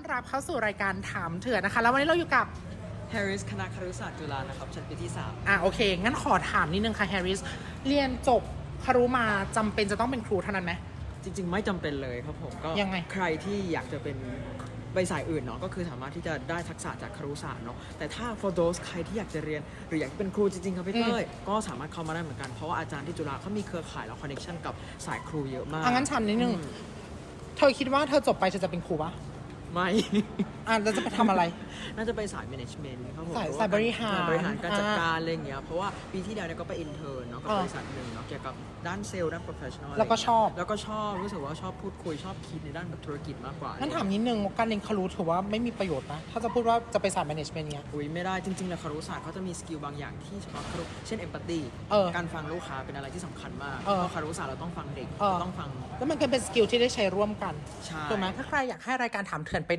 อนรับเข้าสู่รายการถามเถื่อนนะคะ แล้ววันนี้เราอยู่กับ Harris คณะครุศาสตร์จุฬานะครับชั้นปีที่อะโอเค งั้นขอถามนิดนึงค่ะแฮร์ริสเรียนจบคารุมาจำเป็นจะต้องเป็นครูเท่านั้นไหม3จริง ๆ ไม่จำเป็นเลยครับผมก็ยังไง ใครที่อยากจะเป็นไปสายอื่นเนาะก็คือสามารถที่จะได้ทักษะจากครุศาสตร์เนาะแต่ถ้า for those ใครที่อยากจะเรียน หรืออยากเป็นครูจริงๆครับพี่เต้ยก็สามารถเข้ามาได้เหมือนกันเพราะว่าอาจารย์ที่จุฬาเขามีเครือข่ายแล้วคอนเนคชั่นกับสายครูเยอะมากอะงั้นถามนิดนึงอืมเธอคิดว่าเธอจบไปเธอจะเป็นครูปะ ไม่ อะแล้วจะไปทำอะไร น่าจะไปสาย management ครับผมสายหอว่สายบริหารบริหารการจัดอ่าการอะไรอย่างเงี้ยเพราะว่าปีที่แล้วเนี่ยก็ไป intern เนาะกับอ่าบริษัทหนึ่งเนาะเกี่ยวกับด้านเซลล์ด้าน professional แล้วก็ชอบ แล้วก็ชอบรู้สึกว่าชอบพูดคุยชอบคิดในด้านแบบธุรกิจมากกว่างั้นถามนิดนึงการเรียนคารุถือว่าไม่มีประโยชน์นะถ้าจะพูดว่าจะไปสาย management เนี้ย อุ้ยไม่ได้จริงๆแล้วคารุศาสตร์เขาจะมีสกิลบางอย่างที่เฉพาะคารุเช่น empathy เออการฟังลูกค้าเป็นอะไรที่สำคัญมากเออ เพราะคารุศาสตร์เราต้องฟังเด็กเออต้องฟัง แล้วมันก็เป็นสกิลที่ได้ใช้ร่วมกันใช่ ถูกไหมถ้าใครอยากให้รายการถามเถื่อนไป